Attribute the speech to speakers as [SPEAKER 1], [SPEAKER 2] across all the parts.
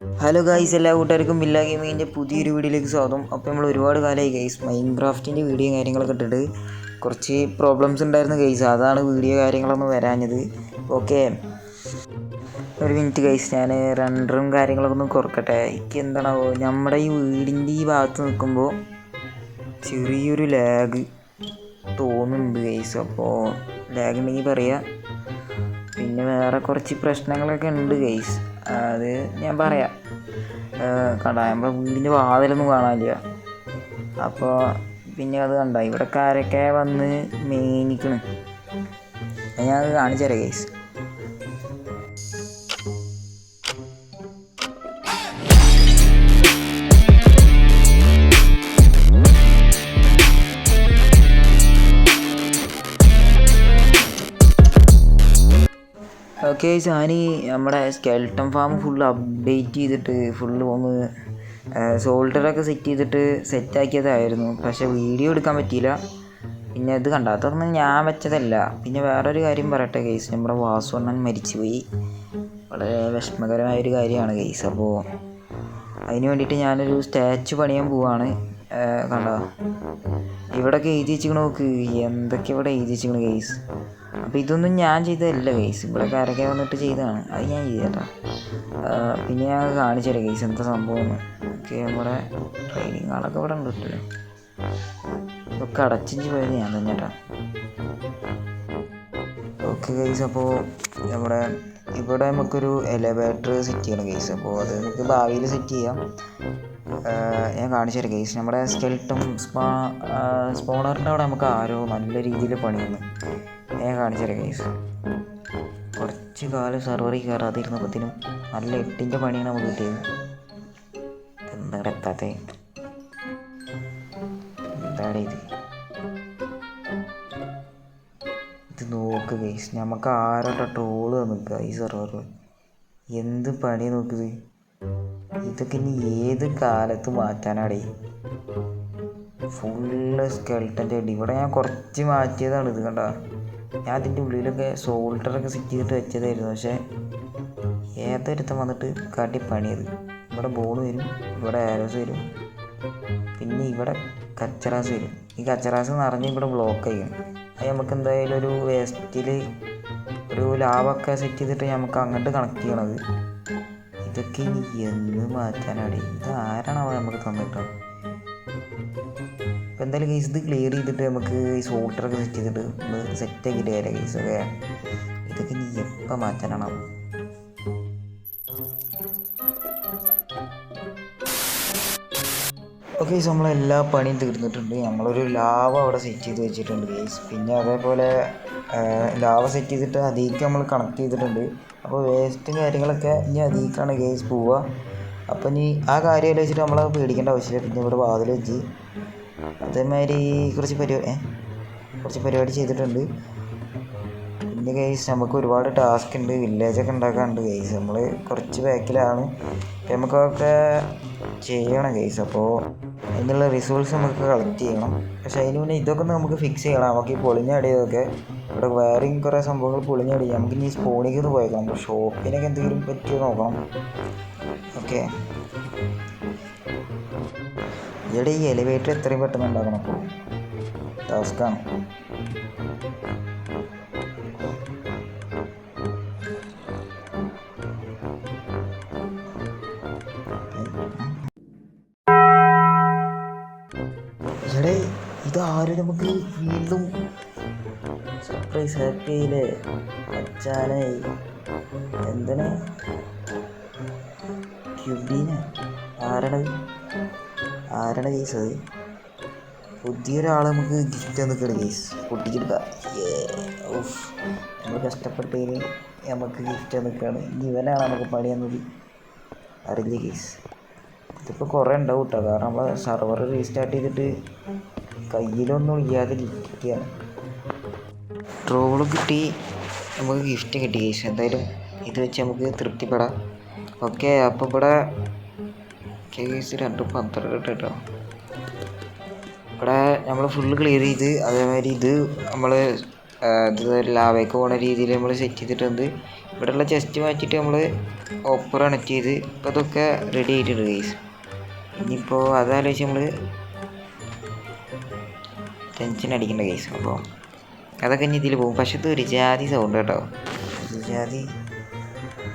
[SPEAKER 1] Hello guys എല്ലാ കൂട്ടുകാർക്കും ബില്ല ഗെയിമിങ്ങിന്റെ പുതിയൊരു വീഡിയോയിലേക്ക് സ്വാഗതം. അപ്പോൾ നമ്മൾ ഒരുപാട് കാലമായി ഗൈസ് മൈൻക്രാഫ്റ്റിന്റെ വീഡിയോ കാര്യങ്ങളൊക്കെ ഇട്ടിട്ട് കുറച്ച് പ്രോബ്ലംസ് ഉണ്ടായിരുന്നു ഗൈസ് അതാണ് വീഡിയോ കാര്യങ്ങളൊന്നും വരാഞ്ഞത്. ഓക്കെ ഒരു മിനിറ്റ് ഗൈസ് ഞാൻ റണ്ടറും കാര്യങ്ങളൊക്കെ ഒന്ന് കുറക്കട്ടെ. എനിക്ക് എന്താണാവോ നമ്മുടെ ഈ വീടിന്റെ ഈ ഭാഗത്ത് നിൽക്കുമ്പോൾ ചെറിയൊരു ലാഗ് തോന്നുന്നുണ്ട് ഗൈസ് അപ്പോൾ ലാഗ് ഉണ്ടെങ്കിൽ പറയാം. പിന്നെ വേറെ കുറച്ച് പ്രശ്നങ്ങളൊക്കെ ഉണ്ട് ഗൈസ് അത് ഞാൻ പറയാം. കണ്ട വീടിന്റെ വാതിലൊന്നും കാണാനില്ല. അപ്പോൾ പിന്നെ അത് കണ്ട? ഇവിടെ കാരൊക്കെ വന്ന് മേനിക്കണ് ഞാൻ അത് കാണിച്ചു തരാം ഗൈസ് ഓക്കെ ഞാൻ നമ്മുടെ സ്കെൽട്ടൺ ഫാം ഫുൾ അപ്ഡേറ്റ് ചെയ്തിട്ട് ഫുള്ള് ഒന്ന് സോൾഡറൊക്കെ സെറ്റ് ചെയ്തിട്ട് സെറ്റാക്കിയതായിരുന്നു പക്ഷേ വീഡിയോ എടുക്കാൻ പറ്റിയില്ല. പിന്നെ ഇത് കണ്ട അതൊന്നും ഞാൻ വെച്ചതല്ല. പിന്നെ വേറൊരു കാര്യം പറയട്ടെ കേസ് നമ്മുടെ വാസുണ്ണൻ മരിച്ചുപോയി. വളരെ വിഷമകരമായൊരു കാര്യമാണ് കേസ് അപ്പോൾ അതിന് വേണ്ടിയിട്ട് ഞാനൊരു സ്റ്റാച്ചു പണിയാൻ പോവാണ്. കണ്ട? ഇവിടെയൊക്കെ എഴുതി വെച്ചിക്കണ നോക്ക്. എന്തൊക്കെ ഇവിടെ എഴുതി വെച്ചിക്കണ കേസ് അപ്പോൾ ഇതൊന്നും ഞാൻ ചെയ്തതല്ല കേസ് ഇവിടെ കാരൊക്കെ വന്നിട്ട് ചെയ്തതാണ്? അത് ഞാൻ ചെയ്തേട്ടാ പിന്നെ ഞാൻ കാണിച്ചു തരാം കേസ് എന്താ സംഭവം ഓക്കെ നമ്മുടെ ട്രെയിനിങ് ആളൊക്കെ ഇവിടെ ഉണ്ട് കിട്ടില്ല ഇതൊക്കെ അടച്ചിഞ്ച് പോയത് ഞാൻ തന്നെ ചേട്ടാ ഓക്കെ കേസ് അപ്പോൾ നമ്മുടെ ഇവിടെ നമുക്കൊരു എലവേറ്റർ സെറ്റ് ചെയ്യണം കേസ് അപ്പോൾ അത് നമുക്ക് ഭാവിയിൽ സെറ്റ് ചെയ്യാം. ഞാൻ കാണിച്ചു തരാം കേസ് നമ്മുടെ സ്കെൽട്ടും സ്പാ സ്പോണറിന്റെ അവിടെ നമുക്ക് ആരോ നല്ല രീതിയിൽ പണിയുന്നു. ഞാൻ കാണിച്ചു തരാം കേസ് കുറച്ച് കാലം സെർവറിൽ കയറാതിരുന്നപ്പോഴത്തേനും നല്ല എട്ടിന്റെ പണിയാണ് നമുക്ക് കിട്ടിയത്. എന്താണ് എത്താത്തേ? എന്താണ് ഇത്? ഇത് നോക്ക് ഗൈസ് നമുക്ക് ആരോട്ടോ ട്രോൾ നിൽക്കുക ഈ സെർവറിൽ എന്ത് പണി നോക്കുന്നത് ഇതൊക്കെ ഇനി ഏത് കാലത്ത് മാറ്റാനാടേ? ഫുള്ള് സ്കെൽട്ടന്റെ അടി. ഇവിടെ ഞാൻ കുറച്ച് മാറ്റിയതാണ് ഇത് കണ്ട. ഞാൻ അതിന്റെ ഉള്ളിലൊക്കെ സോൾട്ടറൊക്കെ സെറ്റ് ചെയ്തിട്ട് വെച്ചതായിരുന്നു. പക്ഷേ ഏതൊരുത്തം വന്നിട്ട് കാട്ടി പണിയത്? ഇവിടെ ബോൾ വരും ഇവിടെ ആരോസ് വരും. പിന്നെ ഇവിടെ കച്ചറാസ് വരും. ഈ കച്ചറാസ് നിറഞ്ഞ് ഇവിടെ ബ്ലോക്ക് ആയിരിക്കും അത് നമുക്ക് എന്തായാലും ഒരു വേസ്റ്റിൽ ഒരു ലാവൊക്കെ സെറ്റ് ചെയ്തിട്ട് നമുക്ക് അങ്ങോട്ട് കണക്ട് ചെയ്യണത്. ഇതൊക്കെ ഇനി എന്ന് മാറ്റാനാണ്. ഇത് ആരാണാവോ നമുക്ക് തന്നിട്ടോ ഇപ്പം എന്തായാലും കേസ് ഇത് ക്ലിയർ ചെയ്തിട്ട് നമുക്ക് ഈ സോൾട്ടറൊക്കെ സെറ്റ് ചെയ്തിട്ട് ഒന്ന് സെറ്റ് ആക്കിയിട്ട് ഗൈസ് ഒക്കെ ഇതൊക്കെ ഇനി എപ്പോൾ മാറ്റാനാണാവോ ഓക്കെ ഗൈസ് നമ്മളെല്ലാ പണിയും തീർന്നിട്ടുണ്ട്. നമ്മളൊരു ലാവ് അവിടെ സെറ്റ് ചെയ്ത് വെച്ചിട്ടുണ്ട് ഗൈസ് പിന്നെ അതേപോലെ ലാവ സെറ്റ് ചെയ്തിട്ട് അതിലേക്ക് നമ്മൾ കണക്ട് ചെയ്തിട്ടുണ്ട്. അപ്പോൾ വേസ്റ്റും കാര്യങ്ങളൊക്കെ ഇനി അതിലേക്കാണ് ഗ്യാസ് പോവുക. അപ്പോൾ ഇനി ആ കാര്യം ആലോചിച്ചിട്ട് നമ്മൾ പേടിക്കേണ്ട ആവശ്യമില്ല. പിന്നെ ഇവിടെ വാതിൽ വെച്ച് അതേമാതിരി കുറച്ച് പരിപാടി കുറച്ച് പരിപാടി ചെയ്തിട്ടുണ്ട്. പിന്നെ ഗൈസ് നമുക്ക് ഒരുപാട് ടാസ്ക് ഉണ്ട്. വില്ലേജൊക്കെ ഉണ്ടാക്കാനുണ്ട് ഗൈസ് നമ്മൾ കുറച്ച് ബാക്കിലാണ് നമുക്കൊക്കെ ചെയ്യണം ഗൈസ് അപ്പോൾ അതിനുള്ള റിസോഴ്സ് നമുക്ക് കളക്ട് ചെയ്യണം. പക്ഷേ അതിന് മുന്നേ ഇതൊക്കെ നമുക്ക് ഫിക്സ് ചെയ്യണം. നമുക്ക് ഈ പൊളിഞ്ഞടിയതൊക്കെ ഇവിടെ വയറിങ് കുറേ സംഭവങ്ങൾ പൊളിഞ്ഞടി നമുക്ക് ഇനി സ്പോണിക്ക് ഒന്ന് പോയേക്കാം നമ്മൾ ഷോപ്പിനൊക്കെ എന്തെങ്കിലും പറ്റിയോ നോക്കണം. ഓക്കെ ഇവിടെ ഈ എലിവേറ്റർ എത്രയും പെട്ടെന്ന് ഉണ്ടാക്കണം. അപ്പോൾ ടാസ്ക്കാണ് നമുക്ക് വീണ്ടും സർപ്രൈസ് ഹാപ്പി ആയില്ലേ അച്ഛാനായി എന്തിനാ ക്യുബീന. ആരാണ് ആരാണ് കേസ് അത്? പുതിയൊരാളെ നമുക്ക് ഗിഫ്റ്റ് നിൽക്കണം കേസ് പൊട്ടിച്ചെടുക്കാം നമ്മൾ കഷ്ടപ്പെട്ടതിന് നമുക്ക് ഗിഫ്റ്റ് നിൽക്കുകയാണ് ഇവനാണ് നമുക്ക് പണി തന്നത് അറിയില്ല കേസ് ഇതിപ്പോൾ കുറേ ഉണ്ടാവും കേട്ടോ കാരണം നമ്മൾ സർവർ റീസ്റ്റാർട്ട് ചെയ്തിട്ട് കയ്യിലൊന്നും ഇല്ലാതെ ഇരിക്കുകയാണ്. ട്രോൾ കിട്ടി. നമുക്ക് ഗിഫ്റ്റ് കിട്ടി കേസ് എന്തായാലും ഇത് വെച്ച് നമുക്ക് തൃപ്തിപ്പെടാം. ഓക്കെ അപ്പോൾ ഇവിടെ കേസ് രണ്ട് പന്ത്രണ്ട് കേട്ടോ. ഇവിടെ നമ്മൾ ഫുള്ള് ക്ലിയർ ചെയ്ത് അതേമാതിരി ഇത് നമ്മൾ ഇത് ലാവേക്ക് പോണ രീതിയിൽ നമ്മൾ സെറ്റ് ചെയ്തിട്ടുണ്ട്. ഇവിടെയുള്ള ചെസ്റ്റ് മാറ്റിയിട്ട് നമ്മൾ ഓപ്പർ കണക്ട് ചെയ്ത് ഇപ്പോൾ ഇതൊക്കെ റെഡി ആയിട്ടുണ്ട് ഗൈസ് ഇനിയിപ്പോൾ അതാലോചിച്ച് നമ്മൾ ടെൻഷൻ അടിക്കേണ്ട കേസ് അപ്പോൾ അതൊക്കെ ഇനി ഇതിൽ പോകും. പക്ഷേ ഇത് ഒരു ജാതി സൗണ്ട് കേട്ടോ. ഒരു ജാതി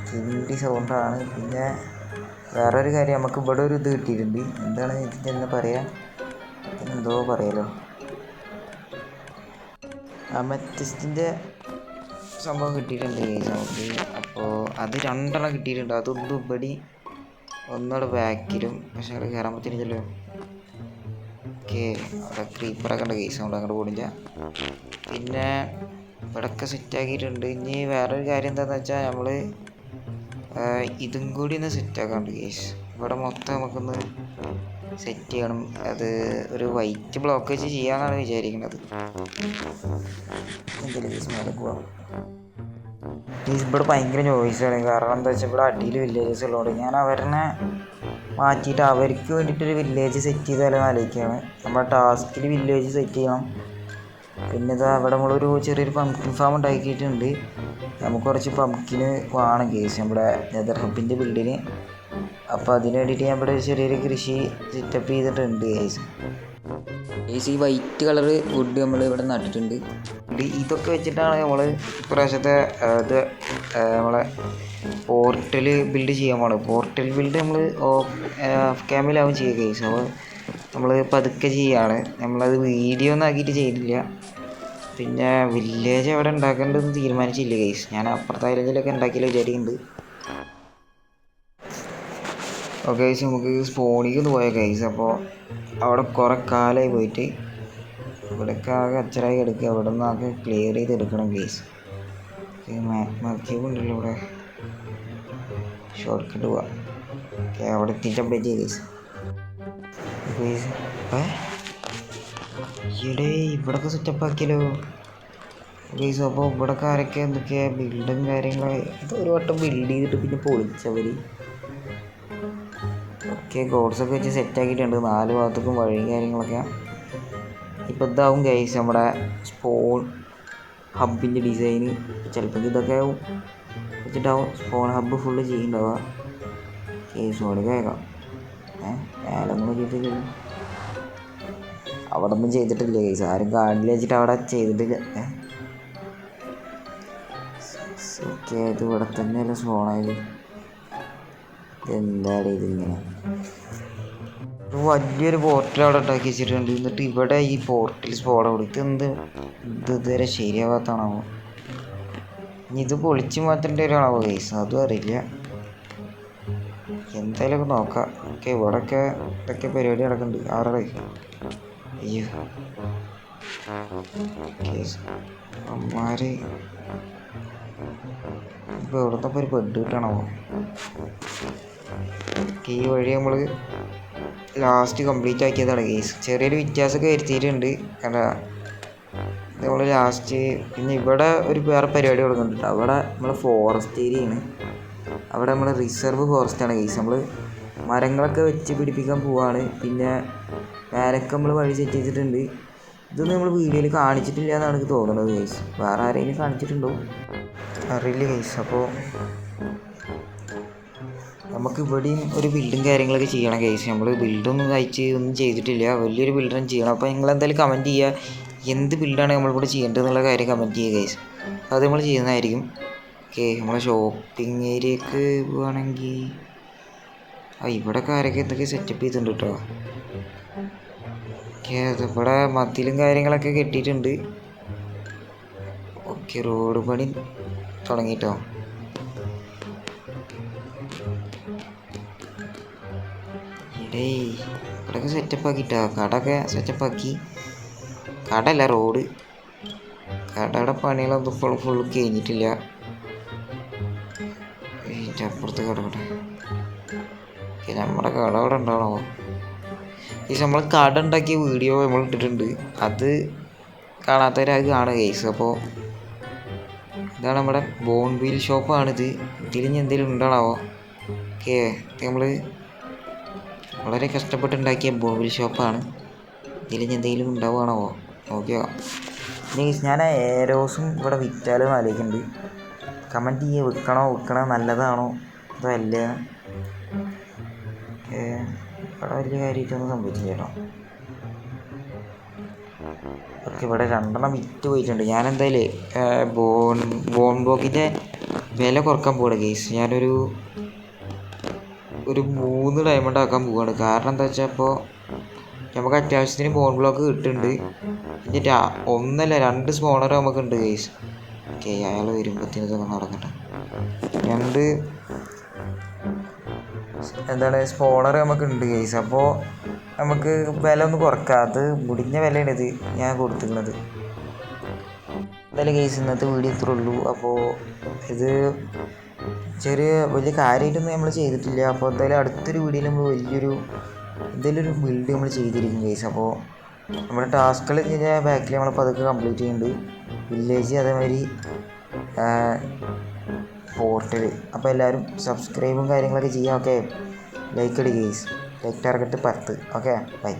[SPEAKER 1] കിണ്ടി സൗണ്ടാണ് പിന്നെ വേറൊരു കാര്യം നമുക്ക് ഇവിടെ ഒരു ഇത് കിട്ടിയിട്ടുണ്ട്. എന്താണ് ഇതിന്റെ പറയാ? എന്തോ പറയാലോ? അമത്തിസ്റ്റിന്റെ സംഭവം കിട്ടിയിട്ടുണ്ട് നമുക്ക് അപ്പോൾ അത് രണ്ടെണ്ണം കിട്ടിയിട്ടുണ്ട്. അതൊന്നും ഇവിടെ ഒന്നുകൂടെ ബാക്കിലും പക്ഷെ അവിടെ കയറാൻ പറ്റുന്നില്ലല്ലോ. ഓക്കെ അവിടെ ക്രീപ്പറൊക്കെ ഉണ്ട് കേസ് കൊണ്ട് അങ്ങോട്ട് പോണില്ല. പിന്നെ ഇവിടെയൊക്കെ സെറ്റാക്കിയിട്ടുണ്ട് ഇനി വേറൊരു കാര്യം എന്താണെന്ന് വെച്ചാൽ നമ്മൾ ഇതും കൂടി ഒന്ന് സെറ്റാക്കാണ്ട് കേസ് ഇവിടെ മൊത്തം നമുക്കൊന്ന് സെറ്റ് ചെയ്യണം. അത് ഒരു വൈറ്റ് ബ്ലോക്ക് വെച്ച് ചെയ്യാമെന്നാണ് വിചാരിക്കുന്നത് ഇവിടെ ഭയങ്കര നോയ്സാണ് കാരണം എന്താ വെച്ചാൽ ഇവിടെ അടിയിൽ വില്ലേജസ് ഉള്ളതുകൊണ്ട് ഞാൻ അവരെ മാറ്റിയിട്ട് അവർക്ക് വേണ്ടിയിട്ടൊരു വില്ലേജ് സെറ്റ് ചെയ്താലോ ആലോചിക്കുകയാണ്. നമ്മുടെ ടാസ്കിൽ വില്ലേജ് സെറ്റ് ചെയ്യണം. പിന്നെ ഇതാ അവിടെ നമ്മളൊരു ചെറിയൊരു പംകിൻ ഫാം ഉണ്ടാക്കിയിട്ടുണ്ട്. നമുക്ക് കുറച്ച് പംകിന് വേണം കേസ് നമ്മുടെ നെതർ ഹബിന്റെ ബിൽഡിന് അപ്പോൾ അതിന് വേണ്ടിയിട്ട് ഞാൻ ഇവിടെ ചെറിയൊരു കൃഷി സെറ്റപ്പ് ചെയ്തിട്ടുണ്ട് കേസ് കേസ് ഈ വൈറ്റ് കളർ വുഡ് നമ്മൾ ഇവിടെ നട്ടിട്ടുണ്ട്. ഇത് ഇതൊക്കെ വെച്ചിട്ടാണ് നമ്മൾ ഇപ്രാവശ്യത്തെ ഇത് നമ്മളെ പോർട്ടൽ ബിൽഡ് ചെയ്യാൻ പോണത്. പോർട്ടൽ ബിൽഡ് നമ്മൾ ഓഫ് ക്യാമിലാവും ചെയ്യുക കേസ് അപ്പോൾ നമ്മൾ പതുക്കെ ചെയ്യാണ്. നമ്മളത് വീഡിയോ ഒന്നും ആക്കിയിട്ട് ചെയ്തില്ല. പിന്നെ വില്ലേജ് എവിടെ ഉണ്ടാക്കേണ്ടതെന്ന് തീരുമാനിച്ചില്ല കേസ് ഞാൻ അപ്പുറത്തെ വില്ലേജിലൊക്കെ ഉണ്ടാക്കിയാലോ വിചാരിക്കുന്നുണ്ട് ഓക്കെ നമുക്ക് സ്പോണിക്ക് പോയ ഗൈസ് അപ്പോൾ അവിടെ കുറേ കാലമായി പോയിട്ട് ഇവിടെയൊക്കെ ആകെ അച്ചറായി കിടക്കുക. അവിടെ നിന്ന് ആകെ ക്ലിയർ ചെയ്ത് എടുക്കണം ഗൈസ് ക്യൂബ് ഉണ്ടല്ലോ ഇവിടെ. ഷോർട്ട് കട്ട് പോവാം. ഓക്കെ അവിടെ എത്തിയിട്ട് അപ്ഡേറ്റ് ചെയ്ത് ഏ? ഈടെ ഇവിടൊക്കെ സെറ്റപ്പ് ആക്കിയല്ലോ. ഗൈസ് അപ്പോൾ ഇവിടൊക്കെ ആരൊക്കെ എന്തൊക്കെയാ? ബിൽഡും കാര്യങ്ങളൊക്കെ. ഒരു വട്ടം ബിൽഡ് ചെയ്തിട്ട് പിന്നെ പൊളിച്ചവർ ഓക്കെ ഗോഡ്സൊക്കെ വെച്ച് സെറ്റ് ആക്കിയിട്ടുണ്ട്. നാല് ഭാഗത്തേക്കും വഴിയും കാര്യങ്ങളൊക്കെ. ഇപ്പോൾ ഇതാവും ഗൈസ് നമ്മുടെ സ്പോൺ ഹബിന്റെ ഡിസൈന് ചിലപ്പോൾ ഇതൊക്കെ ആവും. വെച്ചിട്ടാവും സ്പോൺ ഹബ്ബ് ഫുള്ള് ചെയ്യുന്നുണ്ടാവുക. കേസ് കൊണ്ട് കേൾക്കാം. ഏഹ് മേലൊന്നും അവിടെ ഒന്നും ചെയ്തിട്ടില്ല കേസ് ആരും കാണില്ല വെച്ചിട്ട് അവിടെ ചെയ്തിട്ടില്ല. ഓക്കെ ഇത് ഇവിടെ തന്നെയല്ല സ്പോണായത് എന്താണ് ഇതിങ്ങനെ വലിയൊരു പോർട്ടൽ അവിടെ ഉണ്ടാക്കി വെച്ചിട്ടുണ്ട്. എന്നിട്ട് ഇവിടെ ഈ പോർട്ടൽ സ്പോട്ട് കൊടുത്ത് എന്ത് ഇത് ഇതുവരെ ശരിയാവാത്താണോ ഇനി ഇത് പൊളിച്ച് മാറ്റേണ്ട ഒരാളാവോ കേസ് അതും അറിയില്ല. എന്തായാലും നോക്കാം. ഓക്കെ ഇവിടെയൊക്കെ ഇതൊക്കെ പരിപാടി നടക്കുന്നുണ്ട്. ആറര അയ്യോ. അമ്മാര്. ഇപ്പൊ ഇവിടത്തെ ഒരു ബെഡ് കിട്ടണോ? ഈ വഴി നമ്മൾ ലാസ്റ്റ് കംപ്ലീറ്റ് ആക്കിയതാണ് കേസ് ചെറിയൊരു വ്യത്യാസമൊക്കെ വരുത്തിയിട്ടുണ്ട്. കാരണം നമ്മൾ ലാസ്റ്റ് പിന്നെ ഇവിടെ ഒരു വേറെ പരിപാടി കൊടുക്കുന്നുണ്ട് അവിടെ നമ്മൾ ഫോറസ്റ്റ് ഏരിയയാണ് അവിടെ നമ്മൾ റിസർവ് ഫോറസ്റ്റ് ആണ് കേസ് നമ്മൾ മരങ്ങളൊക്കെ വെച്ച് പിടിപ്പിക്കാൻ പോവാണ്. പിന്നെ വേലൊക്കെ നമ്മൾ വഴി സെറ്റ് ചെയ്തിട്ടുണ്ട്. ഇതൊന്നും നമ്മൾ വീഡിയോയിൽ കാണിച്ചിട്ടില്ല എന്നാണ് എനിക്ക് തോന്നുന്നത് കേസ് വേറെ ആരെങ്കിലും കാണിച്ചിട്ടുണ്ടോ? അറിയില്ല കേസ് അപ്പോൾ നമുക്ക് ഇവിടെയും ഒരു ബിൽഡും കാര്യങ്ങളൊക്കെ ചെയ്യണം കേസ് നമ്മൾ ബിൽഡൊന്നും കഴിച്ച് ഒന്നും ചെയ്തിട്ടില്ല. വലിയൊരു ബിൽഡും ചെയ്യണം. അപ്പോൾ നിങ്ങൾ എന്തായാലും കമന്റ് ചെയ്യുക എന്ത് ബിൽഡാണ് നമ്മളിവിടെ ചെയ്യേണ്ടത് എന്നുള്ള കാര്യം കമന്റ് ചെയ്യുക കേസ് അത് നമ്മൾ ചെയ്യുന്നതായിരിക്കും. ഓക്കെ നമ്മൾ ഷോപ്പിംഗ് ഏരിയക്ക് പോവുകയാണെങ്കിൽ ആ ഇവിടെ കാര്യമൊക്കെ എന്തൊക്കെ സെറ്റപ്പ് ചെയ്തിട്ടുണ്ട് കേട്ടോ ഓക്കെ ഇവിടെ മതിലും കാര്യങ്ങളൊക്കെ കെട്ടിയിട്ടുണ്ട്. ഓക്കെ റോഡ് പണി തുടങ്ങിട്ടോ. ഡേയ് ആക്കിട്ടാ. കടയൊക്കെ സെറ്റപ്പ് ആക്കി. കടയല്ല റോഡ് കടയുടെ പണികളൊന്നും ഇപ്പോൾ ഫുൾ കഴിഞ്ഞിട്ടില്ല. അപ്പുറത്ത് കടകട്ടെ നമ്മുടെ കട അവിടെ ഉണ്ടാവണോ ഈ നമ്മൾ കട ഉണ്ടാക്കിയ വീഡിയോ നമ്മൾ ഇട്ടിട്ടുണ്ട്. അത് കാണാത്തവരത് കാണുക കേസ് അപ്പോൾ ഇതാണ് നമ്മുടെ ബോൺവീൽ ഷോപ്പാണിത് ഇതിൽ ഇനി എന്തെങ്കിലും ഉണ്ടാണാവോ ഓക്കെ നമ്മൾ വളരെ കഷ്ടപ്പെട്ടുണ്ടാക്കിയ ബോബിൽ ഷോപ്പാണ്. ഇതിൽ എന്തെങ്കിലും ഉണ്ടാവുകയാണോ? ഓക്കെ ഞാൻ ഏരോസും ഇവിടെ വിറ്റാലും ആലോചിക്കുന്നുണ്ട് കമന്റ് ചെയ്യുക വിൽക്കണോ വിൽക്കണോ നല്ലതാണോ അതോ അല്ല? ഇവിടെ വലിയ കാര്യമായിട്ടൊന്നും സംഭവിച്ചില്ല കേട്ടോ ഓക്കെ ഇവിടെ രണ്ടെണ്ണം വിറ്റ് പോയിട്ടുണ്ട്. ഞാൻ എന്തായാലും ബോൺ ബോൺ ബ്ലോക്കിന്റെ വില കുറയ്ക്കാൻ പോകണം കേസ് ഞാനൊരു ഒരു മൂന്ന് ഡയമണ്ട് ആക്കാൻ പോവാണ്. കാരണം എന്താ വെച്ചാൽ ഇപ്പോൾ നമുക്ക് അത്യാവശ്യത്തിന് ബോൺ ബ്ലോക്ക് കിട്ടുന്നുണ്ട്. രാ- ഒന്നല്ല രണ്ട് സ്പോണർ നമുക്കുണ്ട് കേസ് ഓക്കെ അയാൾ വരുമ്പോഴത്തേനും ഇതൊക്കെ നടക്കട്ടെ. രണ്ട് എന്താണ് സ്പോണർ നമുക്ക് ഉണ്ട് കേസ് അപ്പോൾ നമുക്ക് വില ഒന്ന് കുറക്കാം. അത് മുടിഞ്ഞ വിലയാണ് ഇത് ഞാൻ കൊടുത്തിരുന്നത് എന്തായാലും കേസ് ഇന്നത്തെ വീഡിയോ ഇത്രേ ഉള്ളൂ. അപ്പോൾ ഇത് ചെറിയ വലിയ കാര്യമായിട്ടൊന്നും നമ്മൾ ചെയ്തിട്ടില്ല. അപ്പോൾ എന്തായാലും അടുത്തൊരു വീഡിയോയിൽ നമ്മൾ വലിയൊരു എന്തെങ്കിലും ഒരു ബിൽഡ് നമ്മൾ ചെയ്തിരിക്കും കേസ് അപ്പോൾ നമ്മുടെ ടാസ്കുകൾ കഴിഞ്ഞാൽ ബാക്കിൽ നമ്മളിപ്പോൾ അതൊക്കെ കംപ്ലീറ്റ് ചെയ്യുന്നുണ്ട്. വില്ലേജ് അതേമാതിരി പോർട്ടൽ അപ്പോൾ എല്ലാവരും സബ്സ്ക്രൈബും കാര്യങ്ങളൊക്കെ ചെയ്യാം ഓക്കെ ലൈക്ക് അടി കേസ് ലൈക്ക് ടാർഗറ്റ് പത്ത് ഓക്കെ ബൈ